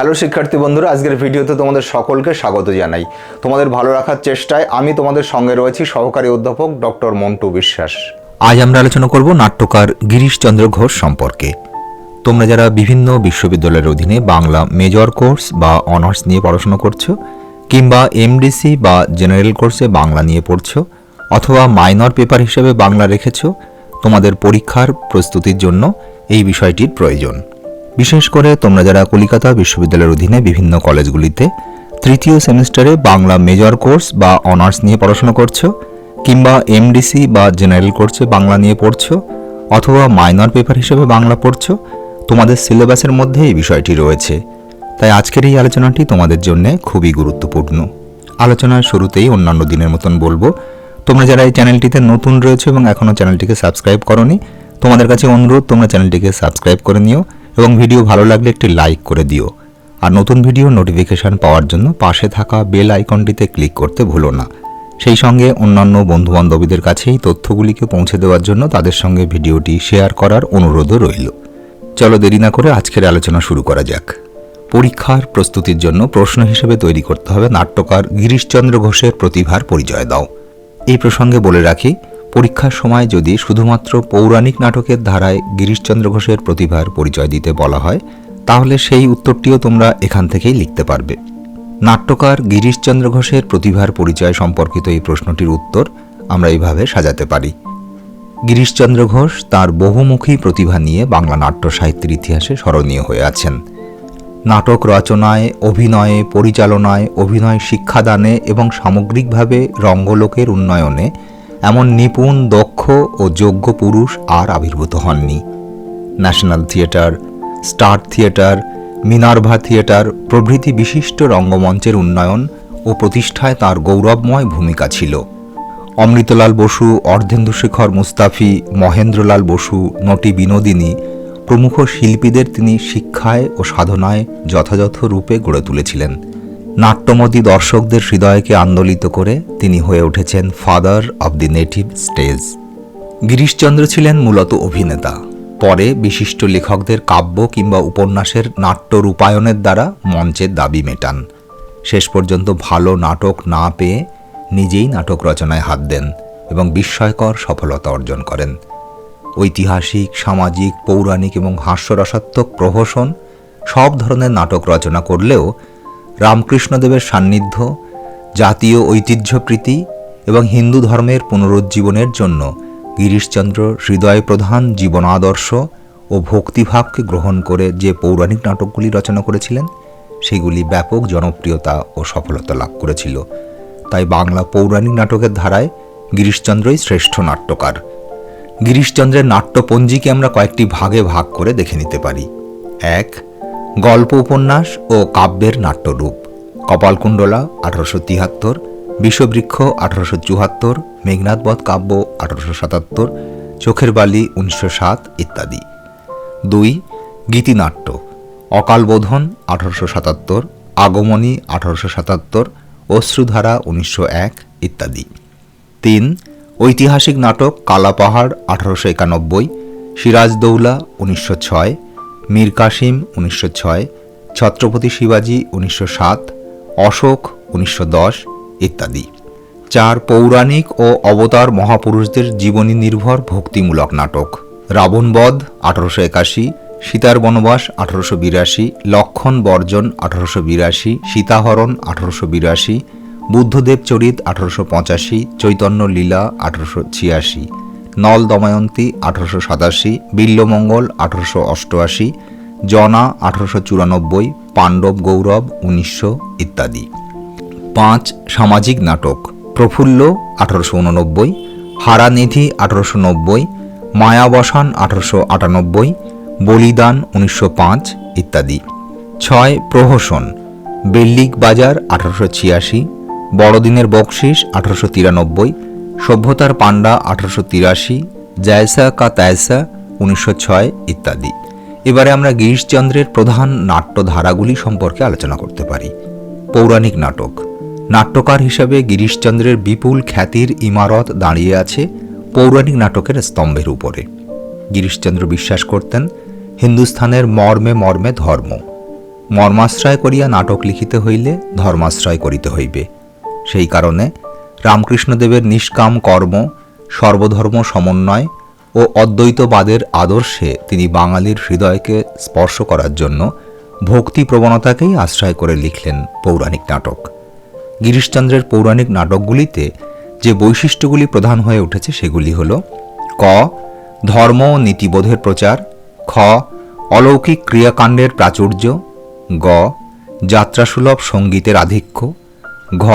Hello শিক্ষার্থী বন্ধুরা, আজকের ভিডিওতে তোমাদের সকলকে স্বাগত জানাই। তোমাদের ভালো রাখার চেষ্টায় আমি তোমাদের সঙ্গে রয়েছি সহকারী অধ্যাপক ডক্টর মন্টু বিশ্বাস। আজ আমরা আলোচনা করব নাট্যকার গিরিশচন্দ্র ঘোষ সম্পর্কে। তোমরা যারা বিভিন্ন বিশ্ববিদ্যালয়ের অধীনে বাংলা মেজর কোর্স বা অনার্স নিয়ে পড়াশোনা করছ, কিংবা এমডিসি বা জেনারেল কোর্সে বাংলা নিয়ে পড়ছো, অথবা মাইনর পেপার হিসেবে বাংলা রেখেছো, তোমাদের পরীক্ষার প্রস্তুতির জন্য এই বিষয়টির প্রয়োজন। বিশেষ করে তোমরা যারা কলিকাতা বিশ্ববিদ্যালয়ের অধীনে বিভিন্ন কলেজগুলিতে তৃতীয় সেমিস্টারে বাংলা মেজর কোর্স বা অনার্স নিয়ে পড়াশোনা করছ, কিংবা এমডিসি বা জেনারেল কোর্সে বাংলা নিয়ে পড়ছো, অথবা মাইনর পেপার হিসেবে বাংলা পড়ছো, তোমাদের সিলেবাসের মধ্যে এই বিষয়টি রয়েছে। তাই আজকের এই আলোচনাটি তোমাদের জন্য খুবই গুরুত্বপূর্ণ। আলোচনার শুরুতেই অন্যান্য দিনের মতন বলব, তোমরা যারা এই চ্যানেলটিতে নতুন রয়েছে এবং এখনও চ্যানেলটিকে সাবস্ক্রাইব করনি, তোমাদের কাছে অনুরোধ, তোমরা চ্যানেলটিকে সাবস্ক্রাইব করে নিও। এবং ভিডিও ভালো লাগলে একটি লাইক করে দিও। আর নতুন ভিডিও নোটিফিকেশন পাওয়ার জন্য পাশে থাকা বেল আইকনটিতে ক্লিক করতে ভুলো না। সেই সঙ্গে অন্যান্য বন্ধুবান্ধবীদের কাছেই তথ্যগুলিকে পৌঁছে দেওয়ার জন্য তাদের সঙ্গে ভিডিওটি শেয়ার করার অনুরোধও রইল। চলো দেরি না করে আজকের আলোচনা শুরু করা যাক। পরীক্ষার প্রস্তুতির জন্য প্রশ্ন হিসেবে তৈরি করতে হবে নাট্যকার গিরিশচন্দ্র ঘোষের প্রতিভার পরিচয় দাও। এই প্রসঙ্গে বলে রাখি পরীক্ষার সময় যদি শুধুমাত্র পৌরাণিক নাটকের ধারায় গিরিশচন্দ্র ঘোষের প্রতিভার পরিচয় দিতে বলা হয়, তাহলে সেই উত্তরটিও তোমরা এখান থেকেই লিখতে পারবে। নাট্যকার গিরিশচন্দ্র ঘোষের প্রতিভার পরিচয় সম্পর্কিত এই প্রশ্নটির উত্তর আমরা এইভাবে সাজাতে পারি। গিরিশচন্দ্র ঘোষ তার বহুমুখী প্রতিভা নিয়ে বাংলা নাট্য সাহিত্যের ইতিহাসে স্মরণীয় হয়ে আছেন। নাটক রচনায়, অভিনয়ে, পরিচালনায়, অভিনয় শিক্ষাদানে এবং সামগ্রিকভাবে রঙ্গলোকের উন্নয়নে এমন নিপুণ, দক্ষ ও যোগ্য পুরুষ আর আবির্ভূত হননি। National theatre star theatre Minerva theatre প্রভৃতি বিশিষ্ট রঙ্গমঞ্চের উন্নয়ন ও প্রতিষ্ঠায় তার গৌরবময় ভূমিকা ছিল। অমৃতলাল বসু অর্ধেন্দুশেখর মুস্তাফি, মহেন্দ্রলাল বসু, নটি বিনোদিনী, প্রমুখ শিল্পীদের তিনি শিক্ষায় ও সাধনায় যথাযথ রূপে গড়ে তুলেছিলেন। নাট্যমতী দর্শকদের হৃদয়কে আন্দোলিত করে তিনি হয়ে উঠেছেন father of the native stage. Girishchandra ছিলেন মূলত অভিনেতা। পরে বিশিষ্ট লেখকদের কাব্য কিংবা উপন্যাসের নাট্য রূপায়ণের দ্বারা মঞ্চের দাবি মেটান। শেষ পর্যন্ত ভালো নাটক না পেয়ে নিজেই নাটক রচনায় হাত দেন এবং বিস্ময়কর সফলতা অর্জন করেন। ঐতিহাসিক, সামাজিক, পৌরাণিক এবং হাস্যরসাত্মক প্রহসন সব ধরনের নাটক রচনা করলেও রামকৃষ্ণদেবের সান্নিধ্য, জাতীয় ঐতিহ্যপ্রীতি এবং হিন্দু ধর্মের পুনরুজ্জীবনের জন্য গিরিশচন্দ্র হৃদয় প্রধান জীবনাদর্শ ও ভক্তিভাবকে গ্রহণ করে যে পৌরাণিক নাটকগুলি রচনা করেছিলেন, সেগুলি ব্যাপক জনপ্রিয়তা ও সফলতা লাভ করেছিল। তাই বাংলা পৌরাণিক নাটকের ধারায় গিরিশচন্দ্রই শ্রেষ্ঠ নাট্যকার। গিরিশচন্দ্রের নাট্যপঞ্জিকে আমরা কয়েকটি ভাগে ভাগ করে দেখে নিতে পারি। এক গল্প উপন্যাস ও কাব্যের নাট্যরূপ। কপালকুণ্ডলা আঠারোশো তিয়াত্তর বিশ্ববৃক্ষ আঠারোশো চুয়াত্তর মেঘনাথবধ কাব্য আঠারোশো সাতাত্তর, চোখের বালি উনিশশো সাত ইত্যাদি। দুই, গীতিনাট্য। অকালবোধন আঠারোশো সাতাত্তর, আগমনী আঠারোশো সাতাত্তর অশ্রুধারা উনিশশো এক ইত্যাদি। তিন, ঐতিহাসিক নাটক কালাপাহাড় আঠারোশো একানব্বই, সিরাজদৌলা উনিশশো ছয় মীর কাসিম উনিশশো ছয়, ছত্রপতি শিবাজী উনিশশো সাত, অশোক উনিশশো দশ ইত্যাদি। চার পৌরাণিক ও অবতার মহাপুরুষদের জীবনী নির্ভর ভক্তিমূলক নাটক। রাবণবধ আঠারোশো একাশি, সীতার বনবাস আঠারোশো বিরাশি, লক্ষণ বর্জন আঠারোশো বিরাশি, সীতাহরণ আঠারোশো বিরাশি, বুদ্ধদেব চরিত আঠারোশো পঁচাশি, চৈতন্য লীলা আঠারোশো ছিয়াশি। নল দময়ন্তী আঠারোশো সাতাশি বিল্লমঙ্গল আঠারোশো অষ্টআশি, জনা আঠারোশো চুরানব্বই, পাণ্ডব গৌরব উনিশশো ইত্যাদি। পাঁচ, সামাজিক নাটক, প্রফুল্ল আঠারোশো উননব্বই হারানিধি আঠারোশো নব্বই, মায়াবসান আঠারোশো আটানব্বই, বলিদান উনিশশো পাঁচ ইত্যাদি। ছয়, প্রহসন, বেল্লিক বাজার আঠারোশো ছিয়াশি, বড়দিনের বকশিস আঠারোশো তিরানব্বই সভ্যতার পাণ্ডা আঠারোশো তিরাশি, জায়সা কা তায়সা উনিশশো ছয় ইত্যাদি। এবারে আমরা গিরিশচন্দ্রের প্রধান নাট্যধারাগুলি সম্পর্কে আলোচনা করতে পারি। পৌরাণিক নাটক। নাট্যকার হিসাবে গিরিশচন্দ্রের বিপুল খ্যাতির ইমারত দাঁড়িয়ে আছে পৌরাণিক নাটকের স্তম্ভের উপরে। গিরিশচন্দ্র বিশ্বাস করতেন, হিন্দুস্থানের মর্মে মর্মে ধর্ম। মর্মাশ্রয় করিয়া নাটক লিখিতে হইলে ধর্মাশ্রয় করিতে হইবে। সেই কারণে রামকৃষ্ণদেবের নিষ্কাম কর্ম, সর্বধর্ম সমন্বয় ও অদ্বৈতবাদের আদর্শে তিনি বাঙালির হৃদয়কে স্পর্শ করার জন্য ভক্তি প্রবণতাকেই আশ্রয় করে লিখলেন পৌরাণিক নাটক। গিরিশচন্দ্রের পৌরাণিক নাটকগুলিতে যে বৈশিষ্ট্যগুলি প্রধান হয়ে উঠেছে সেগুলি হল ক, ধর্ম ও নীতিবোধের প্রচার, খ, অলৌকিক ক্রিয়াকাণ্ডের প্রাচুর্য, গ, যাত্রাসুলভ সঙ্গীতের আধিক্য, ঘ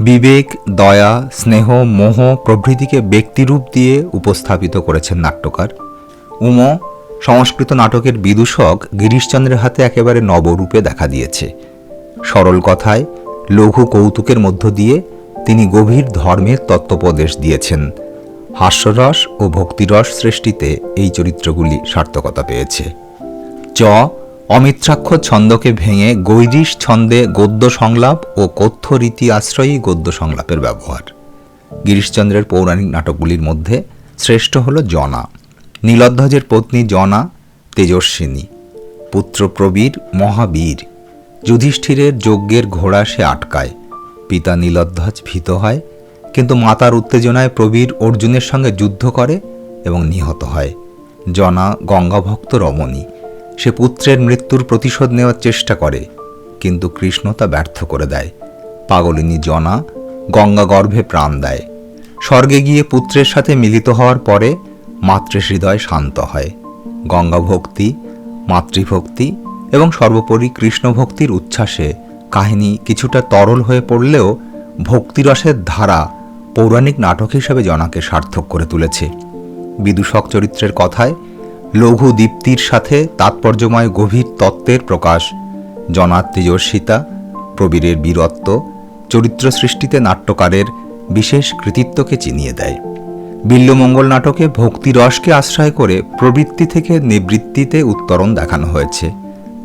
বিবেক, দয়া, স্নেহ, মোহ প্রভৃতিকে ব্যক্তিরূপ দিয়ে উপস্থাপিত করেছেন নাট্যকার। উম, সংস্কৃত নাটকের বিদূষক গিরিশচন্দ্রের হাতে একেবারে নবরূপে দেখা দিয়েছে। সরল কথায়, লঘু কৌতুকের মধ্য দিয়ে তিনি গভীর ধর্মের তত্ত্বোপদেশ দিয়েছেন। হাস্যরস ও ভক্তিরস সৃষ্টিতে এই চরিত্রগুলি সার্থকতা পেয়েছে। চ অমিত্রাক্ষর ছন্দকে ভেঙে গৈরিশ ছন্দে গদ্য সংলাপ ও কথ্য রীতি আশ্রয়ী গদ্য সংলাপের ব্যবহার। গিরিশচন্দ্রের পৌরাণিক নাটকগুলির মধ্যে শ্রেষ্ঠ হল জনা। নীলধ্বজের পত্নী জনা তেজস্বিনী। পুত্র প্রবীর মহাবীর। যুধিষ্ঠিরের যজ্ঞের ঘোড়া সে আটকায়। পিতা নীলধ্বজ ভীত হয়, কিন্তু মাতার উত্তেজনায় প্রবীর অর্জুনের সঙ্গে যুদ্ধ করে এবং নিহত হয়। জনা গঙ্গাভক্ত রমণী। সে পুত্রের মৃত্যুর প্রতিশোধ নেওয়ার চেষ্টা করে, কিন্তু কৃষ্ণ তা ব্যর্থ করে দেয়। পাগলিনী জনা গঙ্গা গর্ভে প্রাণ দেয়। স্বর্গে গিয়ে পুত্রের সাথে মিলিত হওয়ার পরে মাতৃহৃদয় শান্ত হয়। গঙ্গা ভক্তি মাতৃভক্তি এবং সর্বোপরি কৃষ্ণ ভক্তির উচ্ছ্বাসে কাহিনী কিছুটা তরল হয়ে পড়লেও ভক্তিরসের ধারা পৌরাণিক নাটক হিসেবে জনাকে সার্থক করে তুলেছে। বিদূষক চরিত্রের কথায় লঘু দীপ্তির সাথে তাৎপর্যময় গভীর তত্ত্বের প্রকাশ। জনার তেজস্বিতা, প্রবীরের বীরত্ব, চরিত্র সৃষ্টিতে নাট্যকারের বিশেষ কৃতিত্বকে চিনিয়ে দেয়। বিল্লমঙ্গল নাটকে ভক্তিরসকে আশ্রয় করে প্রবৃত্তি থেকে নিবৃত্তিতে উত্তরণ দেখানো হয়েছে।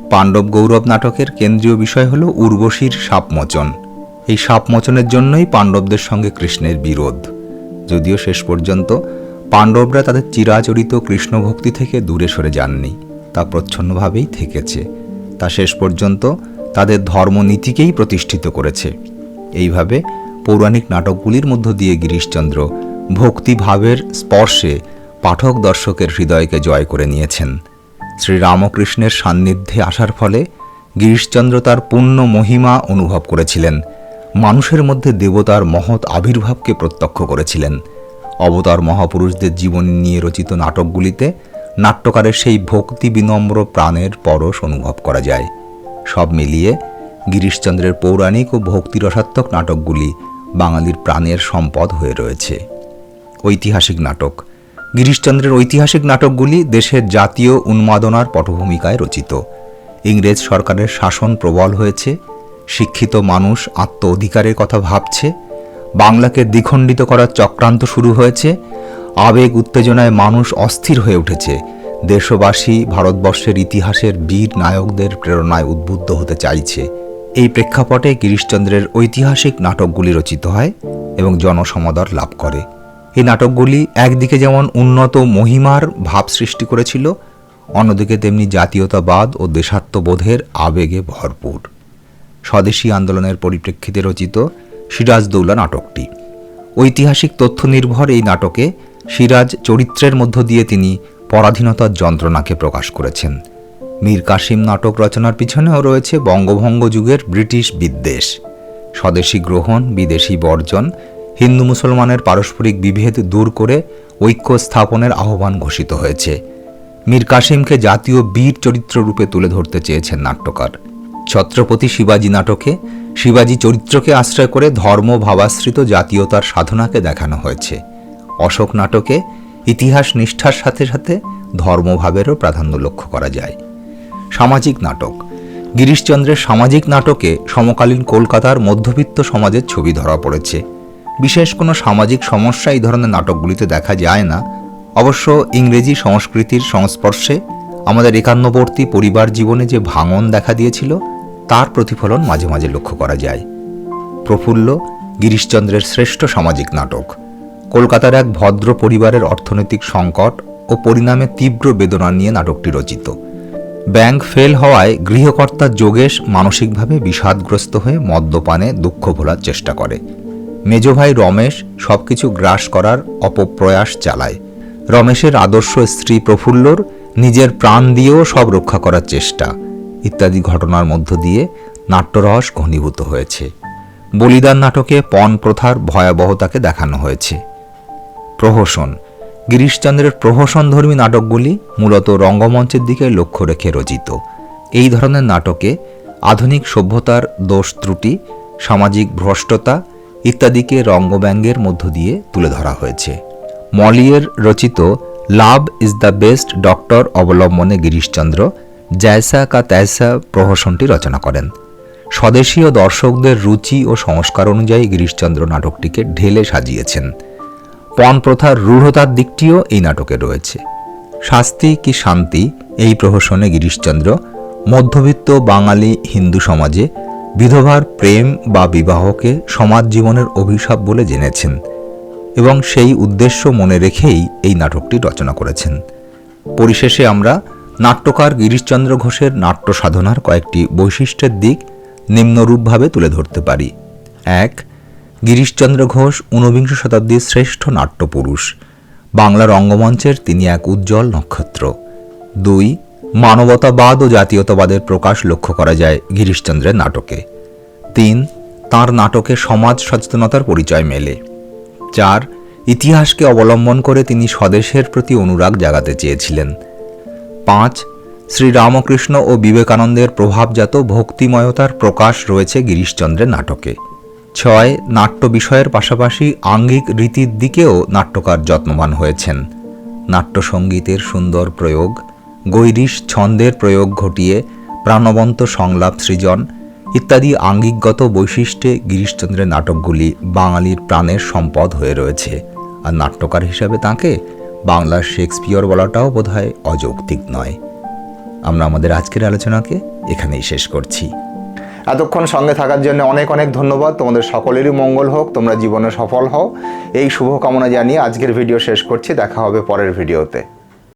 পাণ্ডব গৌরব নাটকের কেন্দ্রীয় বিষয় হল উর্বশীর সাপমোচন। এই সাপমোচনের জন্যই পাণ্ডবদের সঙ্গে কৃষ্ণের বিরোধ। যদিও শেষ পর্যন্ত পাণ্ডবরা তাদের চিরাচরিত কৃষ্ণভক্তি থেকে দূরে সরে যাননি। তা প্রচ্ছন্নভাবেই থেকেছে। তা শেষ পর্যন্ত তাদের ধর্মনীতিকেই প্রতিষ্ঠিত করেছে। এইভাবে পৌরাণিক নাটকগুলির মধ্য দিয়ে গিরিশচন্দ্র ভক্তিভাবের স্পর্শে পাঠক দর্শকের হৃদয়কে জয় করে নিয়েছেন। শ্রীরামকৃষ্ণের সান্নিধ্যে আসার ফলে গিরিশচন্দ্র তার পূর্ণ মহিমা অনুভব করেছিলেন। মানুষের মধ্যে দেবতার মহৎ আবির্ভাবকে প্রত্যক্ষ করেছিলেন। অবতার মহাপুরুষদের জীবনী নিয়ে রচিত নাটকগুলিতে নাট্যকারের সেই ভক্তি বিনম্র প্রাণের পরশ অনুভব করা যায়। সব মিলিয়ে গিরিশচন্দ্রের পৌরাণিক ও ভক্তিরসাত্মক নাটকগুলি বাঙালির প্রাণের সম্পদ হয়ে রয়েছে। ঐতিহাসিক নাটক। গিরিশচন্দ্রের ঐতিহাসিক নাটকগুলি দেশের জাতীয় উন্মাদনার পটভূমিকায় রচিত। ইংরেজ সরকারের শাসন প্রবল হয়েছে, শিক্ষিত মানুষ আত্ম অধিকারের কথা ভাবছে বাংলাকে দ্বিখণ্ডিত করার চক্রান্ত শুরু হয়েছে। আবেগ উত্তেজনায় মানুষ অস্থির হয়ে উঠেছে। দেশবাসী ভারতবর্ষের ইতিহাসের বীর নায়কদের প্রেরণায় উদ্বুদ্ধ হতে চাইছে। এই প্রেক্ষাপটে গিরিশচন্দ্রের ঐতিহাসিক নাটকগুলি রচিত হয় এবং জনসমাদর লাভ করে। এই নাটকগুলি একদিকে যেমন উন্নত মহিমার ভাব সৃষ্টি করেছিল, অন্যদিকে তেমনি জাতীয়তাবাদ ও দেশাত্মবোধের আবেগে ভরপুর। স্বদেশী আন্দোলনের পরিপ্রেক্ষিতে রচিত সিরাজদৌলা নাটকটি। ঐতিহাসিক তথ্য নির্ভর এই নাটকে সিরাজ চরিত্রের মধ্য দিয়ে তিনি পরাধীনতার যন্ত্রণাকে প্রকাশ করেছেন। মীর কাসিম নাটক রচনার পিছনেও রয়েছে বঙ্গভঙ্গ যুগের ব্রিটিশ বিদ্বেষ। স্বদেশী গ্রহণ, বিদেশি বর্জন, হিন্দু মুসলমানের পারস্পরিক বিভেদ দূর করে ঐক্য স্থাপনের আহ্বান ঘোষিত হয়েছে। মীর কাসিমকে জাতীয় বীর চরিত্র রূপে তুলে ধরতে চেয়েছেন নাট্যকার। ছত্রপতি শিবাজি নাটকে, শিবাজি চরিত্রকে আশ্রয় করে ধর্ম ভাবাশ্রিত জাতীয়তার সাধনাকে দেখানো হয়েছে। অশোক নাটকে ইতিহাস নিষ্ঠার সাথে সাথে ধর্মভাবেরও প্রাধান্য লক্ষ্য করা যায়। সামাজিক নাটক। গিরিশচন্দ্রের সামাজিক নাটকে সমকালীন কলকাতার মধ্যবিত্ত সমাজের ছবি ধরা পড়েছে। বিশেষ কোনো সামাজিক সমস্যা এই ধরনের নাটকগুলিতে দেখা যায় না। অবশ্য ইংরেজি সংস্কৃতির সংস্পর্শে আমাদের একান্নবর্তী পরিবার জীবনে যে ভাঙন দেখা দিয়েছিল তার প্রতিফলন মাঝে মাঝে লক্ষ্য করা যায়। প্রফুল্ল গিরিশচন্দ্রের শ্রেষ্ঠ সামাজিক নাটক। কলকাতার এক ভদ্র পরিবারের অর্থনৈতিক সংকট ও পরিণামে তীব্র বেদনা নিয়ে নাটকটি রচিত। ব্যাংক ফেল হওয়ায় গৃহকর্তা যোগেশ মানসিকভাবে বিষাদগ্রস্ত হয়ে মদ্যপানে দুঃখ ভোলার চেষ্টা করে। মেজ ভাই রমেশ সবকিছু গ্রাস করার অপপ্রয়াস চালায়। রমেশের আদর্শ স্ত্রী প্রফুল্লর নিজের প্রাণ দিয়েও সব রক্ষা করার চেষ্টা। ইত্যাদি ঘটনার মধ্য দিয়ে নাট্যরস ঘনীভূত হয়েছে। বলিদান নাটকে পণ প্রথার ভয়াবহতাকে দেখানো হয়েছে। প্রহসন। গিরিশচন্দ্রের প্রহসনধর্মী নাটকগুলি মূলত রঙ্গমঞ্চের দিকে লক্ষ্য রেখে রচিত। এই ধরনের নাটকে আধুনিক সভ্যতার দোষ ত্রুটি, সামাজিক ভ্রষ্টতা ইত্যাদিকে রঙ্গব্যঙ্গের মধ্য দিয়ে তুলে ধরা হয়েছে। মলিয়ের রচিত love is the best doctor অবলম্বনে গিরিশচন্দ্র জ্যায়সা কা ত্যায়সা প্রহসনটি রচনা করেন। স্বদেশীয় দর্শকদের রুচি ও সংস্কার অনুযায়ী গিরিশচন্দ্র নাটকটিকে ঢেলে সাজিয়েছেন। পণ প্রথার রূঢ়তার দিকটিও এই নাটকে রয়েছে। শাস্তি কি শান্তি? এই প্রহসনে গিরিশচন্দ্র, মধ্যবিত্ত বাঙালি হিন্দু সমাজে বিধবার প্রেম বা বিবাহকে সমাজ জীবনের অভিশাপ বলে জেনেছেন এবং সেই উদ্দেশ্য মনে রেখেই এই নাটকটি রচনা করেছেন। পরিশেষে আমরা নাট্যকার গিরিশচন্দ্র ঘোষের নাট্য সাধনার কয়েকটি বৈশিষ্ট্যের দিক নিম্নরূপভাবে তুলে ধরতে পারি। এক, গিরিশচন্দ্র ঘোষ ঊনবিংশ শতাব্দীর শ্রেষ্ঠ নাট্যপুরুষ। বাংলা রঙ্গমঞ্চের তিনি এক উজ্জ্বল নক্ষত্র। দুই, মানবতাবাদ ও জাতীয়তাবাদের প্রকাশ লক্ষ্য করা যায় গিরিশচন্দ্রের নাটকে। তিন, তার নাটকে সমাজ সচেতনতার পরিচয় মেলে। চার, ইতিহাসকে অবলম্বন করে তিনি স্বদেশের প্রতি অনুরাগ জাগাতে চেয়েছিলেন। পাঁচ, শ্রীরামকৃষ্ণ ও বিবেকানন্দের প্রভাবজাত ভক্তিময়তার প্রকাশ রয়েছে গিরিশচন্দ্রের নাটকে। ছয়, নাট্য বিষয়ের পাশাপাশি আঙ্গিক রীতির দিকেও নাট্যকার যত্নবান হয়েছেন। নাট্যসঙ্গীতের সুন্দর প্রয়োগ, গৈরিশ ছন্দের প্রয়োগ ঘটিয়ে প্রাণবন্ত সংলাপ সৃজন ইত্যাদি আঙ্গিকগত বৈশিষ্ট্যে গিরিশচন্দ্রের নাটকগুলি বাঙালির প্রাণের সম্পদ হয়ে রয়েছে। আর নাট্যকার হিসাবে তাকে বাংলার শেক্সপিয়র বলাটাও বোধহয় অযৌক্তিক নয়। আমরা আমাদের আজকের আলোচনাকে এখানেই শেষ করছি। এতক্ষণ সঙ্গে থাকার জন্য অনেক অনেক ধন্যবাদ। তোমাদের সকলেরই মঙ্গল হোক, তোমরা জীবনে সফল হও। এই শুভকামনা জানিয়ে আজকের ভিডিও শেষ করছি। দেখা হবে পরের ভিডিওতে।